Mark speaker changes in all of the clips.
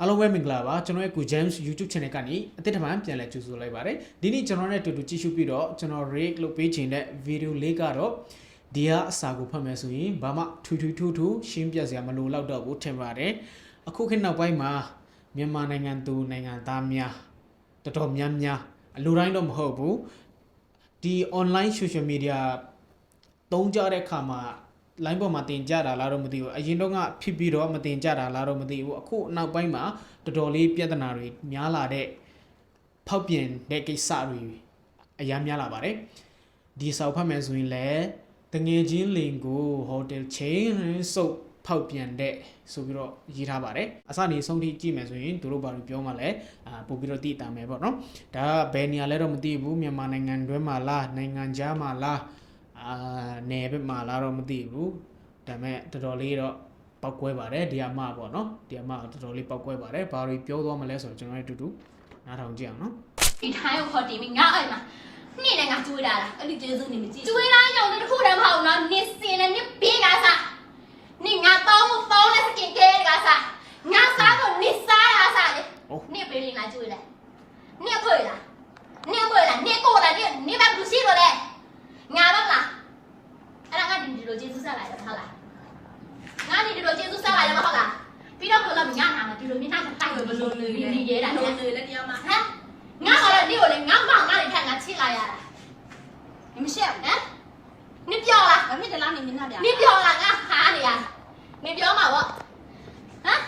Speaker 1: အားလုံးပဲမင်္ဂလာပါကျွန်တော်ရဲ့ကို James YouTube channel ကနေအသစ်တစ်မှန်ပြန်လည်ကြိုဆိုလိုက်ပါတယ်ဒီနေ့ကျွန်တော်နဲ့အတူတူကြည့်ရှုပြီးတော့ကျွန်တော် rate လုပ်ပေးခြင်းတဲ့ video လေးကတော့ဒီဟာအစာကိုဖတ်မယ်ဆိုရင်ဘာမှထူထူထူထူရှင်းပြစရာမလိုတော့တော့ဘူးထင်ပါတယ်အခုခေတ်နောက်ပိုင်းမှာမြန်မာနိုင်ငံသူနိုင်ငံသားများတော်တော်များများအလိုတိုင်းတော့မဟုတ်ဘူးဒီ online social media သုံးကြတဲ့အခါမှာ line ပေါ်မှာတင်ကြတာလားတော့မသိဘူးအရင်တော့ကဖြစ်ပြီးတော့မတင်ကြတာလားတော့မသိဘူးအခုနောက်ပိုင်းမှာတော်တော်လေးပြဿနာတွေများလာတဲ့ဖောက်ပြန်တဲ့ကိစ္စတွေအများများလာပါတယ်ဒီစာအုပ်ဖတ်မယ်ဆိုရင်လည်းတငယ်ချင်းလင်ကို hotel chain စုပ်ဖောက်ပြန်တဲ့ဆိုပြီးတော့ရေးထားပါတယ်အစနေဆုံးထိကြည့်မယ်ဆိုရင်သူတို့ဘာလို့ပြောမှလဲအာပို့ပြီးတော့တည်တာမယ်ပေါ့နော်ဒါကဘယ်နေရာလဲတော့မသိဘူးမြန်မာနိုင်ငံတွင်းမှာလားနိုင်ငံခြားမှာလား အာနယ်ဘက်မှာလာတော့မသိဘူးဒါပေမဲ့တော်တော်လေးတော့ပောက်ကွဲပါတယ်ဒီအမပေါ့နော်ဒီအမတော်တော်လေးပောက်ကွဲပါတယ်ဘာတွေပြောသွားမလဲဆိုတော့ကျွန်တော်တို့အတူတူနားထောင်ကြည့်အောင်နော်
Speaker 2: ဒီထိုင်းကိုခေါ်တင်ပြီးငါအဲ့မှာနေ့နဲ့ငါကျွေးတာလား
Speaker 3: အဲ့ဒီကျေးဇူးနေမကြည့်
Speaker 2: ကျွေးလားကြောင့်တခုတည်းမဟုတ်နော်နေစင်နဲ့နေဘေးကစားနေငါတောင်းတောင်းနဲ့စကင်ကဲကစားငါစားတော့နေစားရစားလေနေဘေးလေးငါကျွေးတယ်နေဖွေလားနေဖွေလားနေကိုလားနေနေဘာဘူးရှိတော့လေငါဘာလား အဲ့ဒါငါဒီဒီလိုကျေးဇူးဆက်လာတယ်ဟုတ်လားငါဒီဒီလိုကျေးဇူးဆက်လာတယ်ဟုတ်လားပြီးတော့ဘလို့လည်းငါနာမှာဒီလိုမျက်နှာကိုတိုက်
Speaker 3: လို့မလို့နေ
Speaker 2: နေရဲတာလို့
Speaker 3: နေလည်းတရားမှာ
Speaker 2: ဟမ်ငါကလည်းဒီကိုလည်းငါမောင်ငါလည်းထက်ငါချစ်လာရတာ
Speaker 3: နင်မရှ
Speaker 2: က်ဘူးနော်နင်ပြောလား
Speaker 3: မဖြစ်တလားနင်မျက်
Speaker 2: နှာပြနင်ပြောလားငါဟာနေရနင်ပြောမှာပေါ့ဟမ်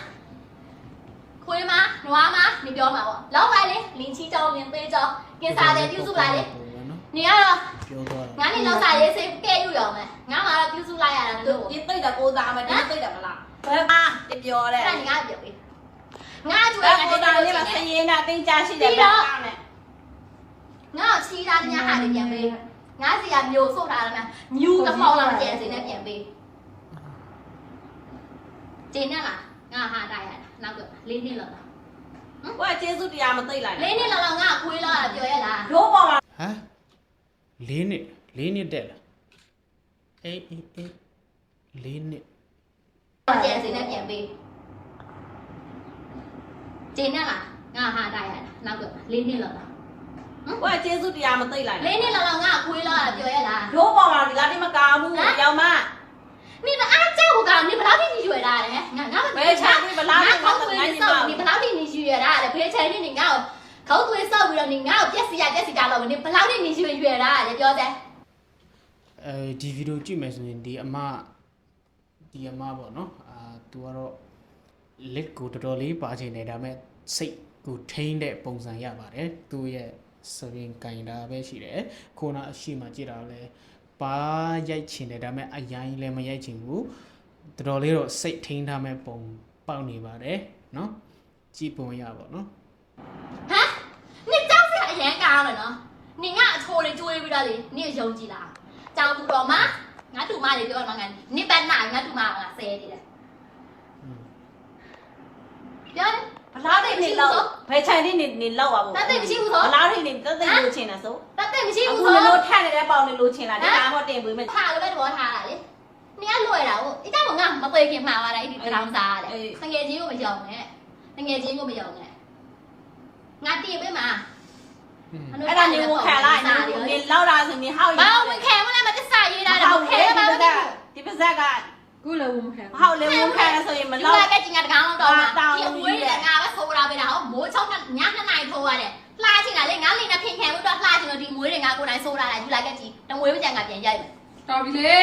Speaker 2: ခွေးမနွားမနင်ပြောမှာပေါ့လောက်ပါလေလင်းချီကြောင်းလင်းသေးကြောင်းกินซาเดပြုစုပါလေ
Speaker 1: နေ
Speaker 2: ရတော့
Speaker 1: ပြောသွား
Speaker 2: ငါနေလောက်စာရေးစိတ်ကဲယူရောမယ်ငါမှတော့ပြုစုလိုက်ရတာမ
Speaker 3: လို့ဒီသိတာကိုသားမဒီသိတာမလားဘယ်
Speaker 2: အာတ
Speaker 3: ပြော
Speaker 2: တယ်အဲ့ဒါငါပြောပေးငါကျွေးငါကို
Speaker 3: သား
Speaker 2: လေးမှာ
Speaker 3: ဆ
Speaker 2: င်း
Speaker 3: ရဲတာတင်ကြရှိတယ်ပြီးတော့
Speaker 2: ငါ့ချီးသားညဟာလေးပြန်ပေးငါစီကမျိုးဆုတ်ထားတယ်မှာမြူးတစ်ပေါက်လောက်ကျန်စင်းနဲ့ပြန်ပေးကျင်းနဲ့လားငါဟာတာရတာနောက်ကလေးနှစ်လောက်
Speaker 3: ဟမ်ဟိုကကျေးဇူးတရားမသိလိုက်
Speaker 2: လေးနှစ်လောက်ငါ
Speaker 1: ၄နှစ်၄နှစ်တက်လာအေးအေးအေး၄နှစ်တော့
Speaker 2: ကျန်စီနဲ့ပြန်ပေးကျင်းနဲ့လားငါဟာတာရတာနောက်က၄နှစ်လောက်ပါဟို
Speaker 3: ကကျေးဇူးတရားမသိလိုက်
Speaker 2: ဘူး၄နှစ်လောက်လောက်ငါခွေးလောက်ပြောရလား
Speaker 3: တို့ပေါ်မှာဒီလားတိမကောင်းဘူးရောင်မ
Speaker 2: 你们俺家我干，你不老听你学的嘞？俺俺们
Speaker 3: 白菜，你不老听，
Speaker 2: 俺口
Speaker 3: 水
Speaker 2: 少，你不老听你学的嘞？白菜你你俺。 ခုတ်သွေးဆောက်ပြီးတော့နေငါ့ကိုပြက်စီရပြက်စီတာလို့နေဘလောက်နေနေရွယ်ရွယ်တာလေပြောတယ်
Speaker 1: အဲဒီဗီဒီယိုကြည့်မယ်ဆိုရင်ဒီအမဒီအမပေါ့နော်အာသူကတော့လက်ကိုတော်တော်လေးပါချင်တယ်ဒါပေမဲ့စိတ်ကိုထိန်းတဲ့ပုံစံရပါတယ်သူရဲ့စပင်ကင်တာပဲရှိတယ်ခိုးနာအရှိမှကြည့်တာလည်းပါရိုက်ချင်တယ်ဒါပေမဲ့အရင်လည်းမရိုက်ချင်ဘူးတော်တော်လေးတော့စိတ်ထိန်းထားမဲ့ပုံပေါက်နေပါတယ်နော်ကြည့်ပုံရပါတော့နော်
Speaker 2: ဟာ ရှာရမယ်နော်နင်ကအချိုးလေးကျွေးပြီးတော့လေနင်ယုံကြည်လားကြောင်သူတော်မငါတူမလေးပြောတော့ငါနင်ပတ်နာငါတူမငါဆဲနေတယ်ပြောတယ်
Speaker 3: ဘလားတိတ်နေလောက်ဘယ်ခြိုင်လေးနေနေလောက်ပါဘူးတတ်တိတ်မရှိဘူးဆိုဘလားတိတ်နေတတ်တိတ်လိုချင်တာဆို
Speaker 2: တတ်
Speaker 3: တိတ်
Speaker 2: မ
Speaker 3: ရှိဘူး
Speaker 2: ဆို
Speaker 3: လို့ထက်နေတဲ့ပေါင်နေလိုချင်လားဒါမှမတင်ပေးမယ်
Speaker 2: ထားလို့ပဲတော်ထားတာလေနင်ကလွယ်တာဟုတ်အစ်ကောင်ကမပွေခင်မှာပါလားအဲ့ဒီတောင်စားရတယ်ငငယ်ချင်းကိုမယုံနဲ့ငငယ်ချင်းကိုမယုံနဲ့ငါတည်ပေးမှာ
Speaker 3: အဲ့ဒါနေဝင်ခံလိုက်နေလောက်တာဆိုနေဟောက်
Speaker 2: ဘာဝင်ခံမလဲမတစ္ဆာရေးတာတော့ခဲပါမလို့
Speaker 3: ဒီပါဇက်က
Speaker 4: ကိုလည်းဝန်ခံ
Speaker 3: ဟောက်လေဝင်ခံဆိုရင်မ
Speaker 2: လူ
Speaker 3: လောက်
Speaker 2: ကကကျင်ကတကောင်တော့မှာဒီအမွေးတွေကငါပဲဆိုးတာပဲလားဟောမိုးချုံညနှစ်နိုင်ထိုးရတယ်လှချင်တာလေငါလိမ့်နဲ့ဖင်ခံလို့တော့လှချင်လို့ဒီမွေးတွေငါကိုယ်တိုင်ဆိုးတာလားယူလိုက်ကကြည့်တမွေးမကြံကပြန်ရိုက်မယ်
Speaker 4: တော်ပြီလေ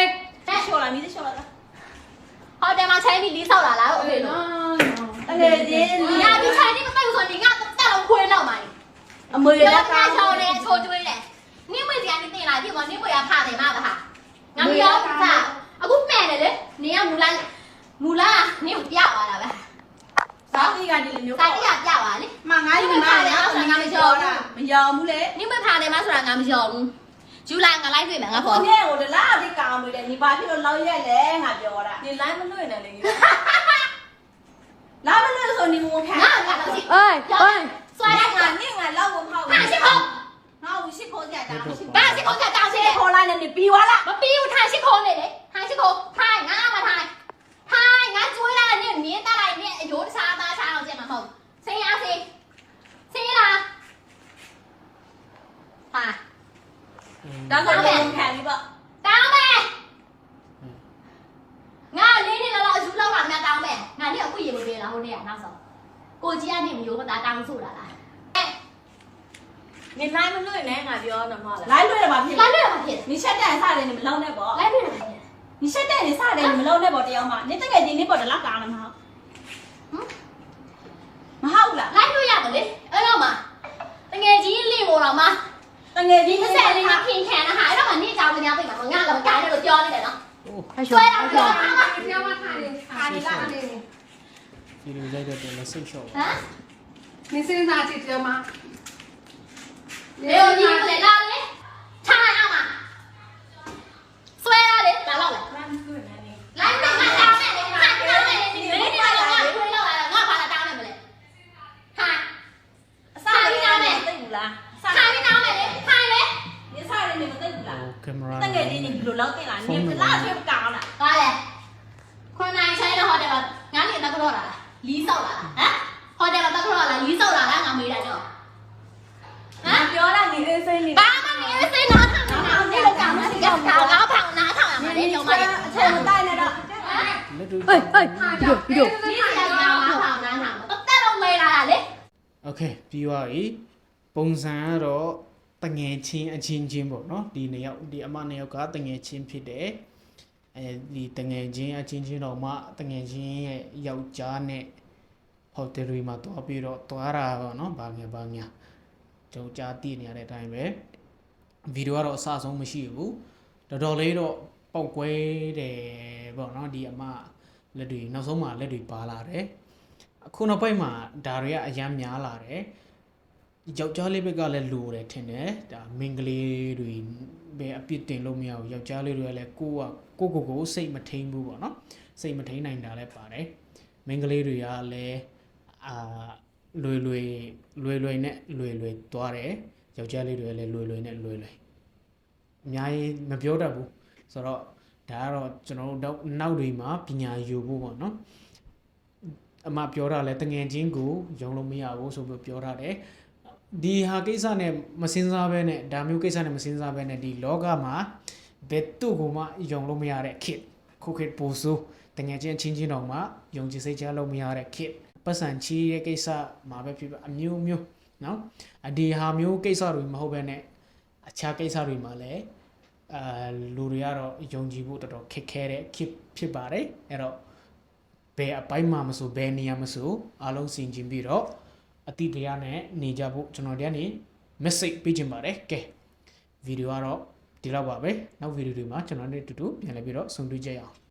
Speaker 3: တက်လျှော်လာမိသေးလျှော်လာ
Speaker 2: ဟောတယ်မှာချိန်ပြီးလီးဆောက်လာလားဟုတ်ပြီလို့
Speaker 3: တကယ်ချင်း
Speaker 2: ညာဒီချိန်นี่မသိဘူးဆိုရင်ငါတက်လုံးခွေးလောက်မှာ
Speaker 3: အမွေ
Speaker 2: ပြော
Speaker 3: လက်
Speaker 2: တာ
Speaker 3: ကား
Speaker 2: ချောင်းနဲ့ချိုးကျွေးတယ်နင်းမွေစီကနေတင်လာပြီမနင်းမွေကဖတယ်မှာပါဟာငါမပြောစားအခုမှန်တယ်လေနင်းကမူလာမူလာနင်းကိုပြသွားတာပဲ
Speaker 3: စားပြီးကဒီလိုမျိုး
Speaker 2: စာတိကပြသွားလေ
Speaker 3: မငါ့ညီမလည်းမယော်ဘူးလေ
Speaker 2: နင်းမွေဖတယ်မှာဆိုတာငါမပြောဘူးဂျူလိုက်ငါလိုက်တွေ့မယ်ငါ
Speaker 3: ကို
Speaker 2: ဖော်
Speaker 3: နဲ့ဟိုတလားဒီကောင်မွေလေဒီဘာဖြစ်လို့လောက်ရက်လဲငါပြောတာ
Speaker 4: ဒီ line မလွှင့်နဲ့လေ
Speaker 3: လာမလို့ဆိုနေဝင်ခံ
Speaker 2: ငါငါတော့စီ
Speaker 4: အေးအေး
Speaker 2: 摔了我，
Speaker 3: 你俺老公好，他辛苦，那
Speaker 2: 我辛苦
Speaker 3: 在当，他辛苦在
Speaker 2: 当谁？辛苦来了，你
Speaker 3: 逼我了，我逼我他
Speaker 2: 辛苦你嘞，他辛苦，他俺阿妈他，他俺追了你，你打来你，有啥打啥了，这嘛好，谁呀谁，谁啦？啊，当当呗，看你不，当呗。ငါလေးနေလောက်လောက်အယူလောက်လာမြတ်တောင်းမယ်ငါနေ့အခုရေမပေးလားဟိုနေ့ကနောက်ဆုံး ကိုကြီးကနေမျိုးမသားတောင်းဆိုတာလား
Speaker 4: နေလိုက်မလွတ်နဲ့ငါပြောတော့မဟုတ်လား
Speaker 3: လိုက်လွတ်ရမှာဖြစ်
Speaker 2: လိုက်လွတ်ရမှာဖြစ်
Speaker 3: နေချက်တက်စားတယ်နေမ
Speaker 2: လုံး
Speaker 3: နဲ့ပေါ့
Speaker 2: လိုက်လွတ်ရမှာဖြစ်
Speaker 3: နေချက်တက်နေစားတယ်နေမလုံးနဲ့ပေါ့တရားမှနေတကယ်ဒီနေ့ပေါ့တလောက်ကားနေမှာမဟုတ်လား
Speaker 2: လိုက်လွတ်ရတယ်လေအဲ့တော့မှတကယ်ကြီးလင့်ပေါ်တော့မှ
Speaker 3: တကယ်ကြီး
Speaker 2: တစ်ဆက်လေးမှခင်ခံတာဟာအဲ့တော့မှနေ့ကြောင်တရားပြင်မှာငါလည်းမကြိုက်လို့ပြောနေတယ်နော်
Speaker 1: ဟုတ်
Speaker 2: ဆွဲတော့ပြောတာမ
Speaker 4: ပြောမှခါနေခါနေလာနေ
Speaker 1: Feeling dây được là sinh sổ. Hả? Mình sinh ra chị
Speaker 4: được mà. Nếu như mà lại ra đấy.
Speaker 2: Cha lại nào mà. Xoay ra đấy, bà lọ lại. Lại mình lại tao mẹ đấy, lại cái tao
Speaker 3: mẹ đấy, đấy cái tao
Speaker 2: mẹ đấy, lại là ngon phải là tao mẹ đấy. Hai. Sao cái tao mẹ đấy là. Sao cái tao mẹ đấy, hai đấy. Nếu sao thì mình có tên là. Camera. Tên người
Speaker 3: gì nhìn lùn lắm tên là, nhìn
Speaker 2: là thêm cao nè. Coi này. Con này chơi đâu họ
Speaker 3: đẹp ngắn thì ta có đâu rồi. လီး
Speaker 1: ဆောက်
Speaker 3: လာ
Speaker 2: ဟမ်ဟိုတယ်မှာတက်ခရော့လာလီးဆောက်လာလားငါမေးတာကြော
Speaker 3: င့်ဟ
Speaker 2: မ်
Speaker 3: ပြောတာနေအေးစိနေ
Speaker 2: ဘာမှမအေးစိနာထောင်နာနေလောက်ကောင်စီကောင်ငါဖောင်နာထောင်မှာလေညောင်မလေး
Speaker 3: အချက်မတိုင်းနဲ့တော့
Speaker 1: လက်တို့
Speaker 4: ဟိုဟိုဒီလိုဒီလို
Speaker 2: ဒီလိုငါဖောင်နာထောင်တော့တက်တော့မေးလာတာလေ
Speaker 1: โอเคပြီးသွားပြီပုံစံကတော့တငယ်ချင်းအချင်းချင်းပေါ့နော်ဒီနှစ်ယောက်ဒီအမနှစ်ယောက်ကတငယ်ချင်းဖြစ်တယ် အဲဒီတငယ်ချင်းအချင်းချင်းတော့မှတငယ်ချင်းရဲ့ယောက်ျားနဲ့ဟိုတယ်တွေမှာတွားပြီးတော့တွားတာပေါ့နော်ဘာငယ်ဘာညာကျွန်တော်ကြားသိနေရတဲ့အတိုင်းပဲဗီဒီယိုကတော့အဆအဆုံးမရှိဘူးတော်တော်လေးတော့ပောက်ကွဲတယ်ပေါ့နော်ဒီအမလက်တွေနောက်ဆုံးမှလက်တွေပါလာတယ်အခုနောက်ပိုင်းမှာဒါတွေကအရန်များလာတယ်ယောက်ျားလေးဘက်ကလည်းလိုတယ်ထင်တယ်ဒါမင်္ဂလေးတွေ ပဲအပြစ်တင်လို့မရဘူးယောက်ျားလေးတွေကလည်းကိုကကိုကိုကိုစိတ်မထိန်ဘူးပေါ့နော်စိတ်မထိန်နိုင်တာလည်းပါတယ်မင်္ဂလေးတွေကလည်းအာလွယ်လွယ်လွယ်လွယ်နဲ့လွယ်လွယ်သွားတယ်ယောက်ျားလေးတွေကလည်းလွယ်လွယ်နဲ့လွယ်လွယ်အများကြီးမပြောတတ်ဘူးဆိုတော့ဒါကတော့ကျွန်တော်တို့နောက်တွေမှာပညာယူဖို့ပေါ့နော်အမပြောတာလဲတငယ်ချင်းကိုယုံလို့မရဘူးဆိုပြီးပြောထားတယ် ဒီဟာကိစ္စနဲ့မစင်စားဘဲနဲ့ဒါမျိုးကိစ္စနဲ့မစင်စားဘဲနဲ့ဒီလောကမှာဘယ်သူ့ကိုမှယုံလို့မရတဲ့ခစ်ခုခေတ်ပိုဆိုးတငယ်ချင်းအချင်းချင်းတော့မှယုံကြည်စိတ်ချလို့မရတဲ့ခစ်ပတ်စံချီးရဲ့ကိစ္စမှာပဲဖြစ်ပါအမျိုးမျိုးနော်အဒီဟာမျိုးကိစ္စတွေမဟုတ်ဘဲနဲ့အခြားကိစ္စတွေမှာလည်းအာလူတွေကတော့ယုံကြည်ဖို့တော်တော်ခက်ခဲတဲ့ခစ်ဖြစ်ပါတယ်အဲ့တော့ဘယ်အပိုင်းမှာမဆိုဘယ်နေရာမဆိုအားလုံးစင်ကျင်ပြီးတော့ အတိတရားနဲ့နေကြဖို့ကျွန်တော်တို့ကနေ message ပေးချင်ပါတယ်ကဲဗီဒီယိုကတော့ဒီလောက်ပါပဲနောက်ဗီဒီယိုတွေမှာကျွန်တော်တို့အတူတူပြန်လည်ပြီးတော့ဆုံတွေ့ကြရအောင်